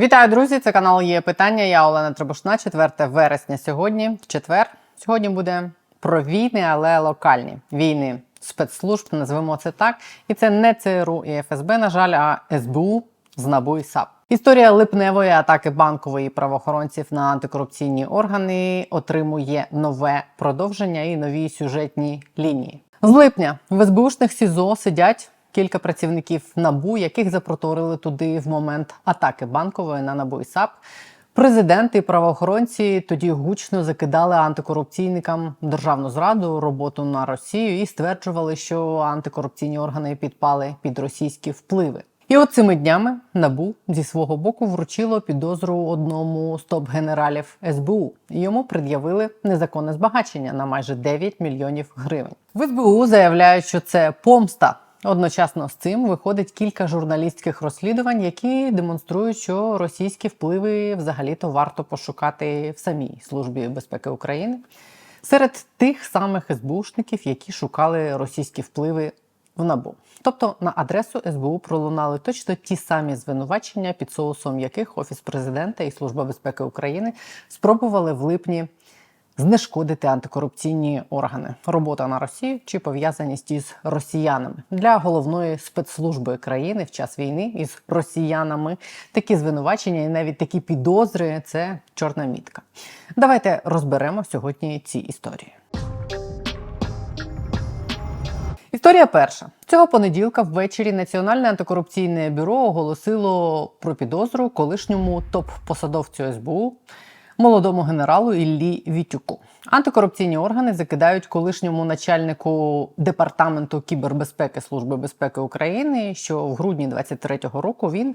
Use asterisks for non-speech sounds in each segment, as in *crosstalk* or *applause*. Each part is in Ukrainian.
Вітаю, друзі! Це канал є питання. Я Олена Требушна, 4 вересня сьогодні. В четвер сьогодні буде про війни, але локальні війни спецслужб, назвемо це так. І це не ЦРУ і ФСБ, на жаль, а СБУ з НАБУ і САП. Історія липневої атаки банкової правоохоронців на антикорупційні органи отримує нове продовження і нові сюжетні лінії. З липня в СБУшних СІЗО сидять кілька працівників НАБУ, яких запроторили туди в момент атаки банкової на НАБУ і САП. Президенти і правоохоронці тоді гучно закидали антикорупційникам державну зраду, роботу на Росію і стверджували, що антикорупційні органи підпали під російські впливи. І от цими днями набу зі свого боку вручило підозру одному з топ-генералів СБУ. Йому пред'явили незаконне збагачення на майже 9 мільйонів гривень. В СБУ заявляють, що це помста. Одночасно з цим виходить кілька журналістських розслідувань, які демонструють, що російські впливи взагалі-то варто пошукати в самій службі безпеки України серед тих самих СБУшників, які шукали російські впливи в набу. Тобто на адресу СБУ пролунали точно ті самі звинувачення, під соусом яких Офіс президента і Служба безпеки України спробували в липні знешкодити антикорупційні органи, робота на Росію чи пов'язаність із росіянами для головної спецслужби країни в час війни із росіянами. Такі звинувачення і навіть такі підозри це чорна мітка. Давайте розберемо сьогодні ці історії. Історія перша цього понеділка ввечері Національне антикорупційне бюро оголосило про підозру колишньому топ-посадовцю СБУ молодому генералу Іллі Вітюку. Антикорупційні органи закидають колишньому начальнику департаменту кібербезпеки Служби безпеки України, що в грудні 23-го року він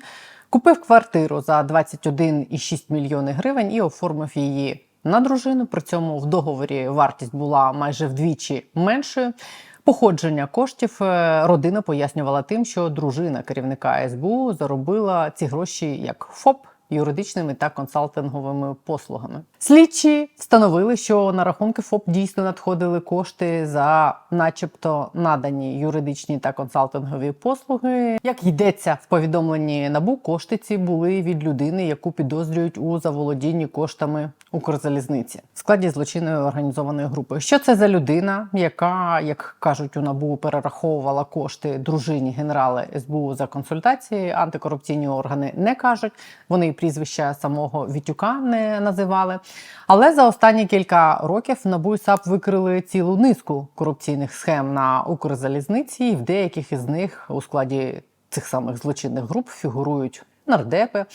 купив квартиру за 21,6 мільйони гривень і оформив її на дружину. При цьому в договорі вартість була майже вдвічі меншою. Походження коштів е, родина пояснювала тим, що дружина керівника СБУ заробила ці гроші як ФОП юридичними та консалтинговими послугами. Слідчі встановили, що на рахунки ФОП дійсно надходили кошти за, начебто, надані юридичні та консалтингові послуги. Як йдеться в повідомленні набу, кошти ці були від людини, яку підозрюють у заволодінні коштами Укрзалізниці в складі злочинної організованої групи. Що це за людина, яка, як кажуть у набу, перераховувала кошти дружині генерала СБУ за консультації? Антикорупційні органи не кажуть. Вони і прізвища самого Вітюка не називали. Але за останні кілька років НАБУ і САП викрили цілу низку корупційних схем на Укрзалізниці, і в деяких із них у складі цих самих злочинних груп фігурують нардепи.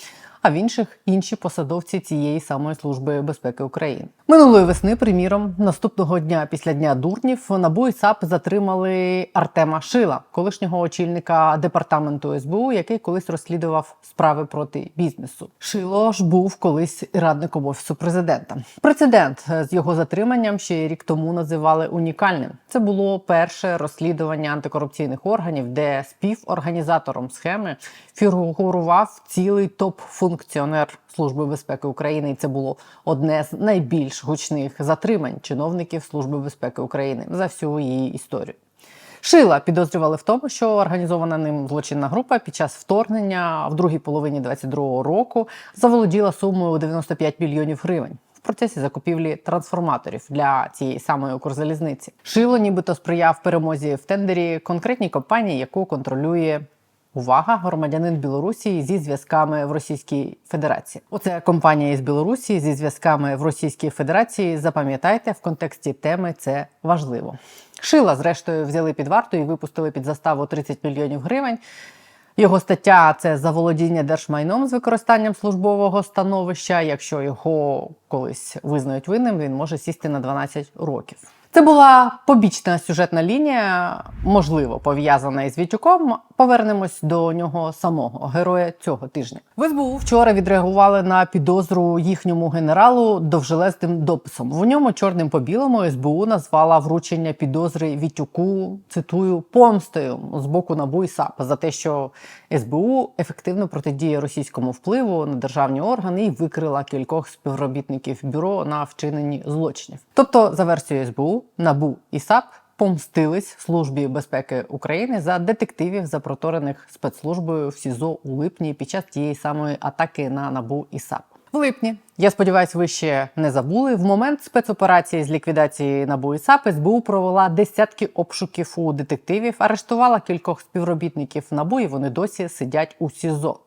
А в інших інші посадовці цієї самої служби безпеки України минулої весни, приміром, наступного дня після дня дурнів НАБУ і САП затримали Артема Шила, колишнього очільника департаменту СБУ, який колись розслідував справи проти бізнесу. Шило ж був колись радником офісу президента. Прецедент з його затриманням ще рік тому називали унікальним. Це було перше розслідування антикорупційних органів, де співорганізатором схеми фігурував цілий топ-функціонер Служби безпеки України. І це було одне з найбільш гучних затримань чиновників Служби безпеки України за всю її історію. Шила підозрювали в тому, що організована ним злочинна група під час вторгнення в другій половині 22-го року заволоділа сумою у 95 мільйонів гривень. В процесі закупівлі трансформаторів для цієї самої Укрзалізниці Шило нібито сприяв перемозі в тендері конкретній компанії, яку контролює Увага, громадянин Білорусі зі зв'язками в Російській Федерації. Оце компанія із Білорусі зі зв'язками в Російській Федерації. Запам'ятайте, в контексті теми це важливо. Шила, зрештою, взяли під варту і випустили під заставу 30 мільйонів гривень. Його стаття це заволодіння держмайном з використанням службового становища. Якщо його колись визнають винним, він може сісти на 12 років. Це була побічна сюжетна лінія, можливо, пов'язана із Вітюком. Повернемось до нього самого героя цього тижня. В СБУ вчора відреагували на підозру їхньому генералу довжелезним дописом. В ньому чорним по білому СБУ назвала вручення підозри Вітюку. Цитую помстою з боку НАБУ і САП за те, що СБУ ефективно протидіє російському впливу на державні органи і викрила кількох співробітників бюро на вчиненні злочинів. Тобто, за версією СБУ, НАБУ і САП помстились Службі безпеки України за детективів, запроторених спецслужбою в СІЗО у липні під час тієї самої атаки на набу і САП. В липні, я сподіваюся, ви ще не забули. В момент спецоперації з ліквідації НАБУ і САП СБУ провела десятки обшуків у детективів, арештувала кількох співробітників НАБУ, і вони досі сидять у СІЗО.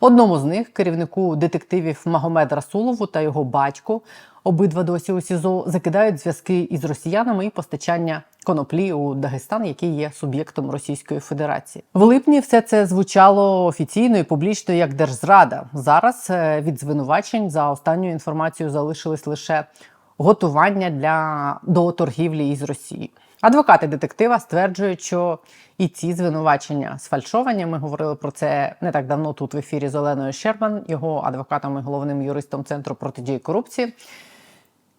Одному з них, керівнику детективів Магомед Расулову та його батьку, обидва досі у СІЗО закидають зв'язки із росіянами і постачання коноплі у Дагестан, який є суб'єктом Російської Федерації. В липні все це звучало офіційно і публічно як держзрада. Зараз е, від звинувачень за останню інформацію залишились лише готування для до торгівлі із Росією. Адвокати детектива стверджують, що і ці звинувачення сфальшовані. Ми говорили про це не так давно тут в ефірі з Оленою Щербан, його адвокатом і головним юристом Центру протидії корупції.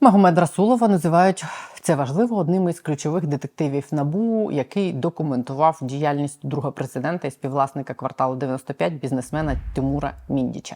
Магомед Расулова називають це важливо одним із ключових детективів НАБУ, який документував діяльність друга президента і співвласника кварталу 95 бізнесмена Тимура Міндіча.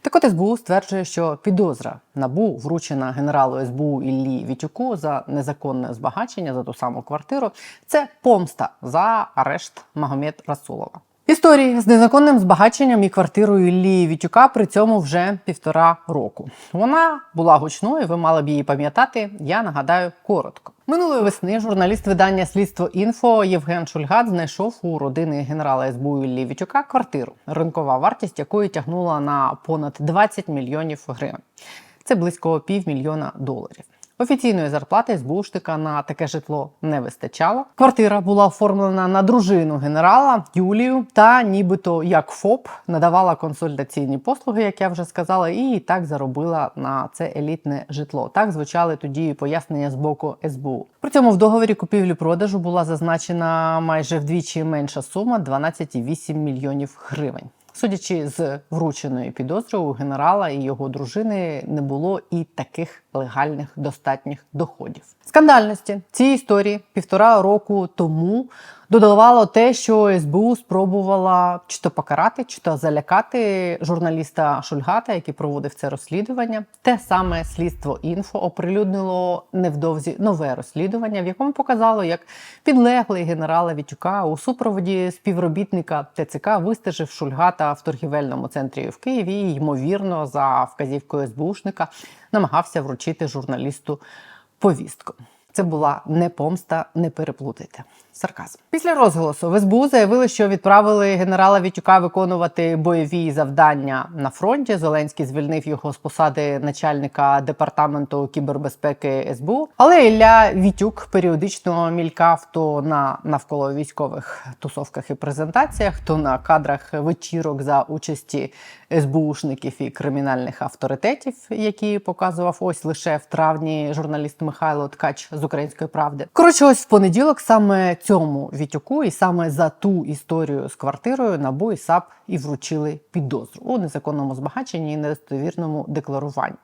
Так от СБУ стверджує, що підозра набу вручена генералу СБУ Іллі Вітюку за незаконне збагачення за ту саму квартиру. Це помста за арешт Магомед Расулова. Історії з незаконним збагаченням і квартирою Іллі Вітюка при цьому вже півтора року. Вона була гучною, ви мали б її пам'ятати. Я нагадаю коротко. Минулої весни журналіст видання Слідство інфо Євген Шульгат знайшов у родини генерала СБУ Іллі Вітюка квартиру, ринкова вартість якої тягнула на понад 20 мільйонів гривень. Це близько півмільйона доларів. Офіційної зарплати СБУшника на таке житло не вистачало. Квартира була оформлена на дружину генерала Юлію та, нібито як ФОП, надавала консультаційні послуги, як я вже сказала, і так заробила на це елітне житло. Так звучали тоді пояснення з боку СБУ. При цьому в договорі купівлі-продажу була зазначена майже вдвічі менша сума 12,8 мільйонів гривень. Судячи з врученої підозри, у генерала і його дружини не було і таких легальних достатніх доходів. Скандальності цієї історії півтора року тому додавало те, що СБУ спробувала чи то покарати, чи то залякати журналіста Шульгата, який проводив це розслідування. Те саме слідство інфо оприлюднило невдовзі нове розслідування, в якому показало, як підлеглий генерала Вітюка у супроводі співробітника ТЦК вистежив Шульгата в торгівельному центрі в Києві. і, Ймовірно, за вказівкою СБУшника намагався вручити журналісту повістку. Це була не помста, не переплутайте. Сарказм. Після розголосу в СБУ заявили, що відправили генерала Вітюка виконувати бойові завдання на фронті. Зеленський звільнив його з посади начальника департаменту кібербезпеки СБУ. Але Ілля Вітюк періодично мількав то на навколо військових тусовках і презентаціях, то на кадрах вечірок за участі СБУшників і кримінальних авторитетів, які показував ось лише в травні журналіст Михайло Ткач з української правди. Коротше, ось в понеділок саме цьому Вітюку, і саме за ту історію з квартирою НАБУ і САП і вручили підозру у незаконному збагаченні і недостовірному декларуванні.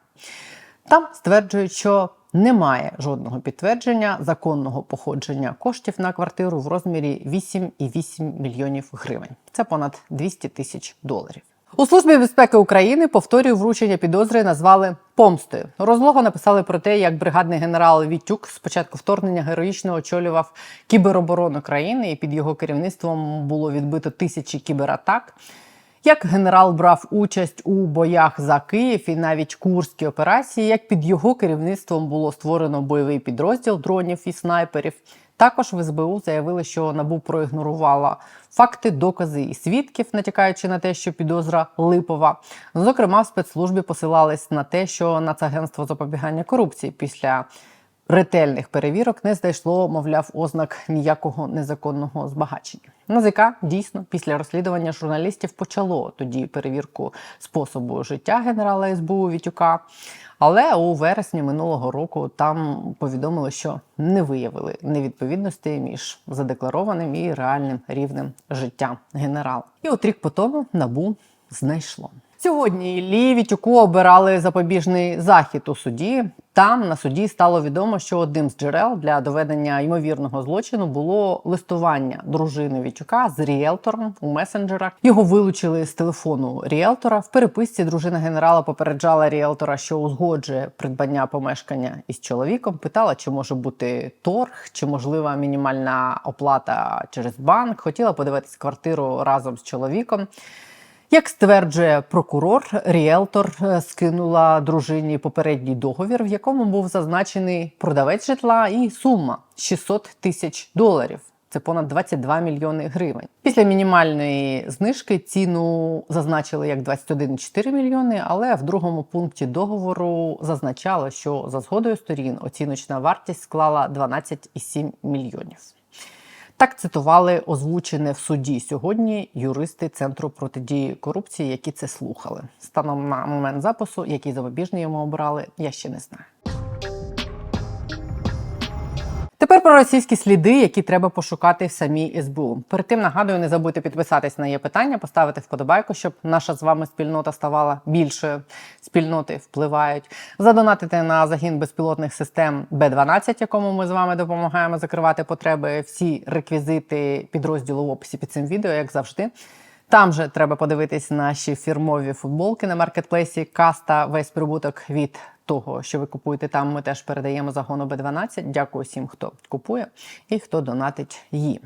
Там стверджують, що немає жодного підтвердження законного походження коштів на квартиру в розмірі 8,8 мільйонів гривень. Це понад 200 тисяч доларів. У службі безпеки України повторюю вручення підозри назвали помстою. Розлого написали про те, як бригадний генерал Вітюк з початку вторгнення героїчно очолював кібероборону країни, і під його керівництвом було відбито тисячі кібератак. Як генерал брав участь у боях за Київ і навіть курські операції, як під його керівництвом було створено бойовий підрозділ дронів і снайперів. Також в СБУ заявили, що набу проігнорувала факти, докази і свідків, натякаючи на те, що підозра липова. Зокрема, в спецслужбі посилались на те, що Нацагентство запобігання корупції після ретельних перевірок не знайшло, мовляв, ознак ніякого незаконного збагачення. НАЗК дійсно після розслідування журналістів почало тоді перевірку способу життя генерала СБУ Вітюка. Але у вересні минулого року там повідомили, що не виявили невідповідності між задекларованим і реальним рівнем життя генерала. І от рік по тому набу знайшло. Сьогодні Іллі Вітюку обирали запобіжний захід у суді. Там на суді стало відомо, що одним з джерел для доведення ймовірного злочину було листування дружини Вітюка з ріелтором у месенджерах. Його вилучили з телефону ріелтора. В переписці дружина генерала попереджала ріелтора, що узгоджує придбання помешкання із чоловіком. Питала, чи може бути торг, чи можлива мінімальна оплата через банк. Хотіла подивитись квартиру разом з чоловіком. Як стверджує прокурор, ріелтор е, скинула дружині попередній договір, в якому був зазначений продавець житла і сума 600 тисяч доларів. Це понад 22 мільйони гривень. Після мінімальної знижки ціну зазначили як 21,4 мільйони, але в другому пункті договору зазначало, що за згодою сторін оціночна вартість склала 12,7 мільйонів. Так цитували озвучене в суді сьогодні юристи Центру протидії корупції, які це слухали. Станом на момент запису, який запобіжний йому обрали, я ще не знаю. Про російські сліди, які треба пошукати в самій СБУ. Перед тим нагадую, не забудьте підписатись на є питання, поставити вподобайку, щоб наша з вами спільнота ставала більшою. Спільноти впливають. Задонатити на загін безпілотних систем Б-12, якому ми з вами допомагаємо закривати потреби. Всі реквізити підрозділу в описі під цим відео, як завжди. Там же треба подивитись наші фірмові футболки на маркетплейсі Каста. Весь прибуток від того, що ви купуєте там, ми теж передаємо загону Б12. Дякую всім, хто купує і хто донатить їм.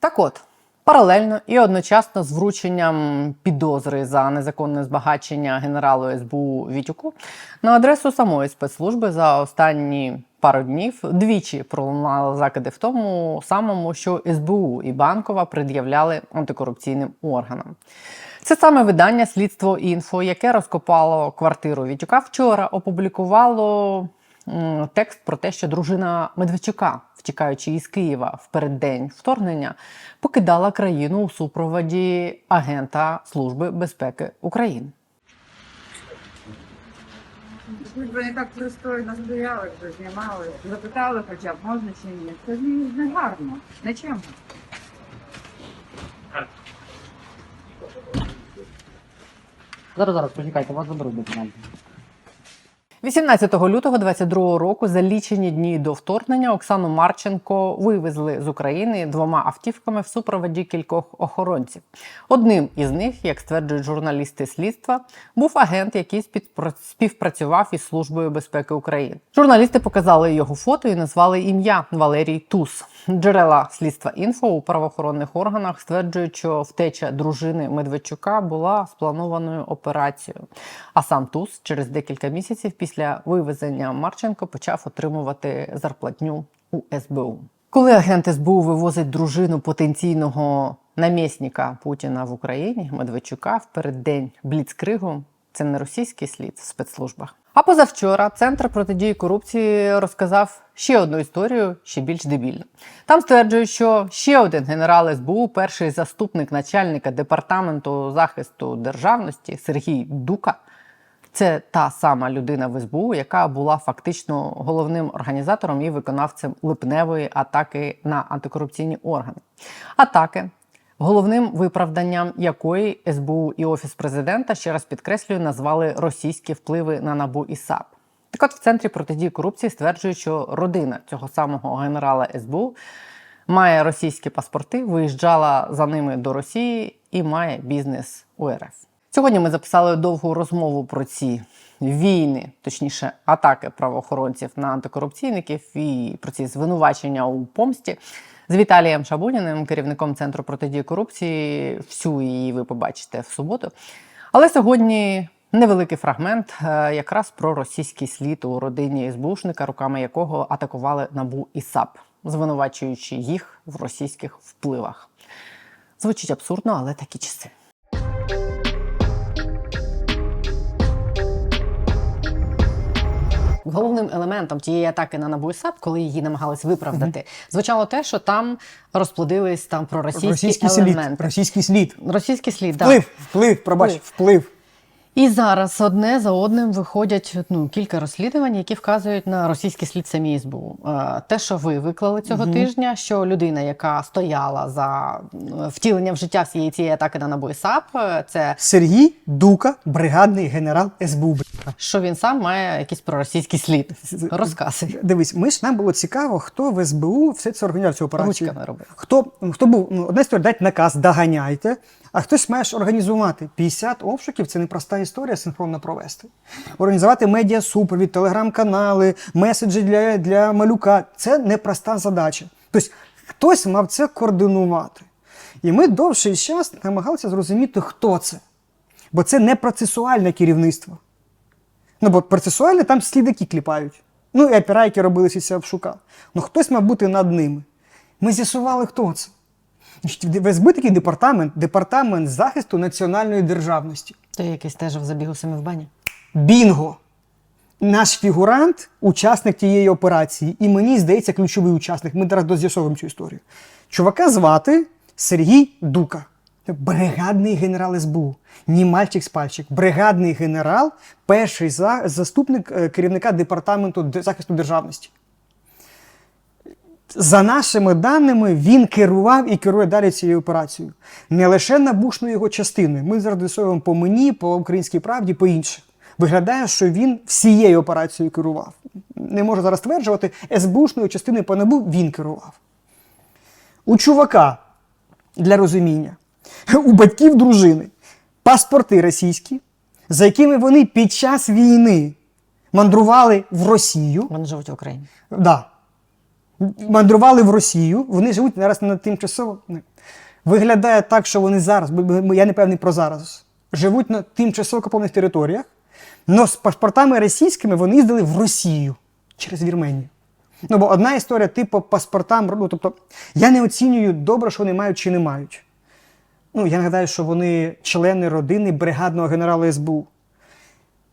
Так от. Паралельно і одночасно з врученням підозри за незаконне збагачення генералу СБУ Вітюку на адресу самої спецслужби за останні пару днів двічі пролунали закиди в тому самому, що СБУ і Банкова пред'являли антикорупційним органам. Це саме видання Слідство інфо, яке розкопало квартиру Вітюка, вчора опублікувало текст про те, що дружина Медведчука, втікаючи із Києва в переддень вторгнення, покидала країну у супроводі агента Служби безпеки України. Не так пристойно стояли, знімали, запитали хоча б можна чи ні. Це ж не не гарно, нечемно. 18 лютого 22 року, за лічені дні до вторгнення, Оксану Марченко вивезли з України двома автівками в супроводі кількох охоронців. Одним із них, як стверджують журналісти слідства, був агент, який співпрацював із Службою безпеки України. Журналісти показали його фото і назвали ім'я Валерій Тус. Джерела слідства інфо у правоохоронних органах стверджують, що втеча дружини Медведчука була спланованою операцією. А сам Туз через декілька місяців після вивезення Марченко почав отримувати зарплатню у СБУ. Коли агент СБУ вивозить дружину потенційного намісника Путіна в Україні Медведчука в переддень Бліцкригу, це не російський слід в спецслужбах. А позавчора Центр протидії корупції розказав ще одну історію, ще більш дебільну. Там стверджують, що ще один генерал СБУ, перший заступник начальника департаменту захисту державності Сергій Дука, це та сама людина в СБУ, яка була фактично головним організатором і виконавцем липневої атаки на антикорупційні органи. Атаки, головним виправданням якої СБУ і Офіс президента, ще раз підкреслюю, назвали російські впливи на НАБУ і САП. Так от в центрі протидії корупції стверджують, що родина цього самого генерала СБУ має російські паспорти, виїжджала за ними до Росії і має бізнес у РФ. Сьогодні ми записали довгу розмову про ці війни, точніше, атаки правоохоронців на антикорупційників і про ці звинувачення у помсті з Віталієм Шабуніним, керівником центру протидії корупції. Всю її ви побачите в суботу. Але сьогодні невеликий фрагмент е, якраз про російський слід у родині СБУшника, руками якого атакували НАБУ і САП, звинувачуючи їх в російських впливах. Звучить абсурдно, але такі часи. Головним елементом тієї атаки на НАБУ і САП, коли її намагались виправдати, звучало те, що там розплодились там проросійські Російський елементи. слід. Російський слід. Російський слід, да. Вплив, вплив, пробач, Вплив. вплив. І зараз одне за одним виходять ну, кілька розслідувань, які вказують на російський слід самі СБУ. Е, Те, що ви виклали цього Мгм. тижня, що людина, яка стояла за м, втіленням в життя всієї цієї атаки на НАБУ і САП, е, це Сергій Дука, бригадний генерал СБУ. Що він сам має якийсь проросійський слід. Розказуй. Дивись, ми ж нам було цікаво, хто в СБУ все це організував цю операцію. Ручками робив. Хто, хто був, ну, одна історія, дати наказ, доганяйте, а хтось має ж організувати. 50 обшуків це непроста історія синхронно провести. Організувати медіасупровід, телеграм-канали, меседжі для, для малюка це непроста задача. Тобто хтось мав це координувати. І ми довший час намагалися зрозуміти, хто це. Бо це не процесуальне керівництво. Ну, бо процесуальне там слідики кліпають. Ну, і опірайки робили всі ці обшука. Ну, хтось мав бути над ними. Ми з'ясували, хто це. В СБУ такий департамент, департамент захисту національної державності. Той якийсь теж в забігу самі в бані. Бінго! Наш фігурант учасник тієї операції, і мені здається, ключовий учасник. Ми зараз доз'ясовуємо цю історію. Чувака звати Сергій Дука. Бригадний генерал СБУ. Ні мальчик з пальчик. Бригадний генерал, перший за, заступник е, керівника департаменту захисту державності. За нашими даними, він керував і керує далі цією операцією. Не лише набушною його частиною. Ми зараз досовуємо по мені, по українській правді, по інше. Виглядає, що він всією операцією керував. Не можу зараз стверджувати, СБУшною частиною по набу він керував. У чувака, для розуміння, *laughs* у батьків дружини паспорти російські, за якими вони під час війни мандрували в Росію. Вони живуть в Україні. Да. Мандрували в Росію, вони живуть зараз на тимчасово. Виглядає так, що вони зараз, я не певний про зараз, живуть на тимчасово окупованих територіях, але з паспортами російськими вони їздили в Росію через Вірменію. Ну, бо одна історія, типу, паспортам, ну, тобто, я не оцінюю добре, що вони мають чи не мають. Ну, я нагадаю, що вони члени родини бригадного генерала СБУ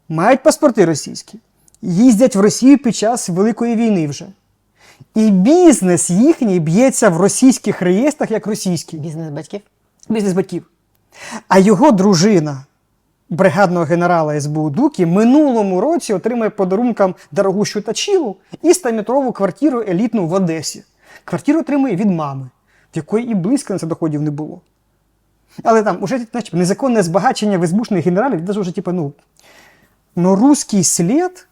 мають паспорти російські, їздять в Росію під час Великої війни вже. І бізнес їхній б'ється в російських реєстрах як російський Бізнес батьків. бізнес батьків. А його дружина, бригадного генерала СБУ Дукі, минулому році отримує подарункам дорогущу тачілу і 100-метрову квартиру елітну в Одесі. Квартиру отримує від мами, в якої і близько на це доходів не було. Але там уже значить, незаконне збагачення в СБУшних генералів, навіть вже, типу, ну, ну, руський слід.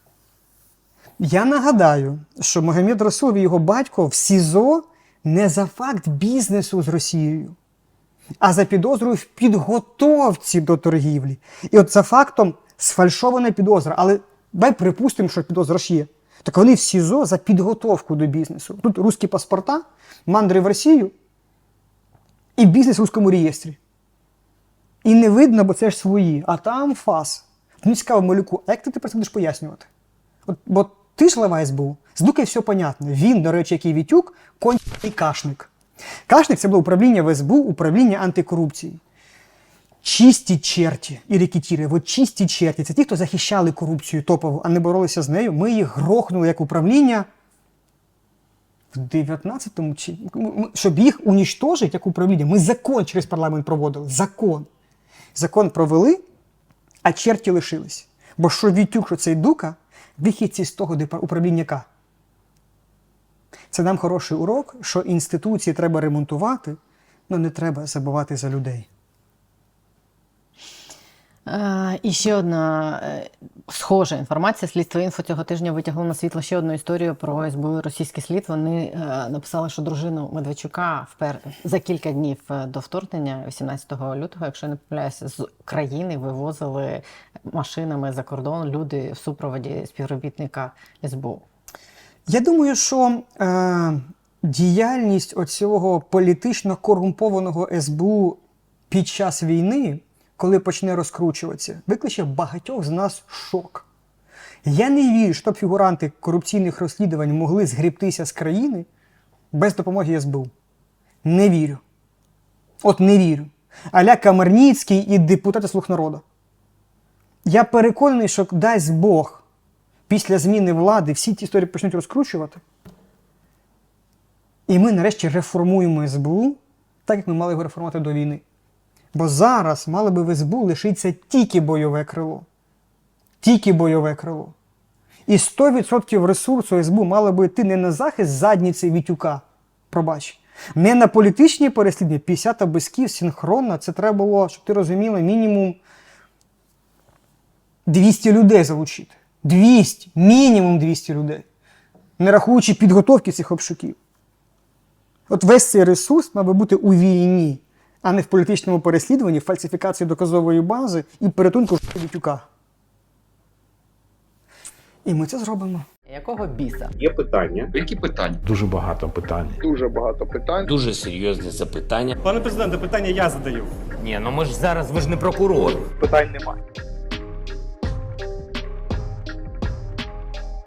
Я нагадаю, що Магомед Расулов і його батько в СІЗО не за факт бізнесу з Росією, а за підозрою в підготовці до торгівлі. І от за фактом сфальшована підозра. Але давай припустимо, що підозра ж є. Так вони в СІЗО за підготовку до бізнесу. Тут русські паспорта, мандри в Росію і бізнес в русскому реєстрі. І не видно, бо це ж свої, а там фас. Ну, цікаво, малюку, а як ти тепер це будеш пояснювати? От, бо ти ж лава СБУ, з Дукою все понятно. Він, до речі, як і Вітюк, кончений кашник. Кашник це було управління в СБУ, управління антикорупції. Чисті черті і рекетіри, от чисті черті. Це ті, хто захищали корупцію топову, а не боролися з нею. Ми їх грохнули як управління в 19-му чи щоб їх унічтожити як управління. Ми закон через парламент проводили. Закон. Закон провели, а черті лишились. Бо що Вітюк, що цей Дука, вихідці з того управлінняка. управління Це нам хороший урок, що інституції треба ремонтувати, але не треба забувати за людей. Е, І ще одна е, схожа інформація. Слідство інфо цього тижня витягло на світло ще одну історію про СБУ російський слід. Вони е, написали, що дружину Медведчука впер за кілька днів до вторгнення, 18 лютого, якщо не помиляюся, з країни вивозили машинами за кордон люди в супроводі співробітника СБУ. Я думаю, що е, діяльність оцього політично корумпованого СБУ під час війни, коли почне розкручуватися, викличе багатьох з нас шок. Я не вірю, щоб фігуранти корупційних розслідувань могли згрібтися з країни без допомоги СБУ. Не вірю. От не вірю. Аля Камарніцький і депутати Слуг народу. Я переконаний, що дасть Бог після зміни влади всі ті історії почнуть розкручувати. І ми нарешті реформуємо СБУ так, як ми мали його реформувати до війни. Бо зараз мало би в СБУ лишиться тільки бойове крило. Тільки бойове крило. І 100% ресурсу СБУ мало би йти не на захист задніці Вітюка, пробач, не на політичні переслідування, 50 обисків синхронно. Це треба було, щоб ти розуміла, мінімум 200 людей залучити. 200, мінімум 200 людей. Не рахуючи підготовки цих обшуків. От весь цей ресурс мав би бути у війні, а не в політичному переслідуванні, фальсифікації доказової бази і порятунку Вітюка. І ми це зробимо. Якого біса? Є питання. Які питання? Дуже багато питань. Дуже багато питань. Дуже серйозні запитання. Пане президенте, питання я задаю. Ні, ну ми ж зараз ви ж не прокурор. Питань немає.